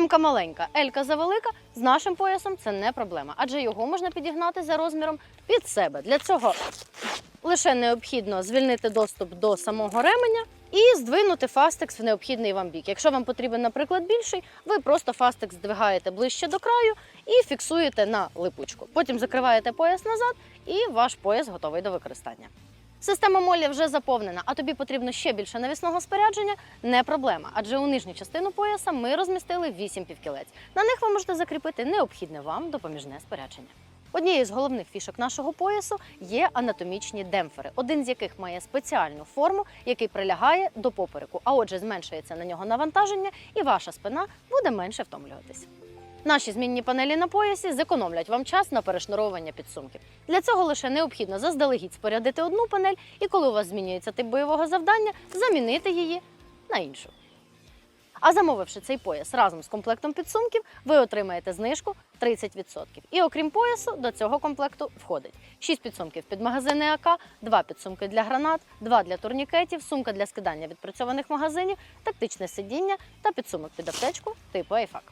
М-ка маленька, L-ка завелика. З нашим поясом це не проблема, адже його можна підігнати за розміром під себе. Для цього лише необхідно звільнити доступ до самого ременя і здвинути фастекс в необхідний вам бік. Якщо вам потрібен, наприклад, більший, ви просто фастекс здвигаєте ближче до краю і фіксуєте на липучку. Потім закриваєте пояс назад, і ваш пояс готовий до використання. Система молі вже заповнена, а тобі потрібно ще більше навісного спорядження не проблема, адже у нижню частину пояса ми розмістили 8 півкілець. На них ви можете закріпити необхідне вам допоміжне спорядження. Однією з головних фішок нашого поясу є анатомічні демпфери, один з яких має спеціальну форму, який прилягає до попереку, а отже, зменшується на нього навантаження, і ваша спина буде менше втомлюватись. Наші змінні панелі на поясі зекономлять вам час на перешнуровування підсумків. Для цього лише необхідно заздалегідь спорядити одну панель, і коли у вас змінюється тип бойового завдання, замінити її на іншу. А замовивши цей пояс разом з комплектом підсумків, ви отримаєте знижку 30%. І окрім поясу, до цього комплекту входить 6 підсумків під магазини АК, 2 підсумки для гранат, 2 для турнікетів, сумка для скидання відпрацьованих магазинів, тактичне сидіння та підсумок під аптечку типу Айфак.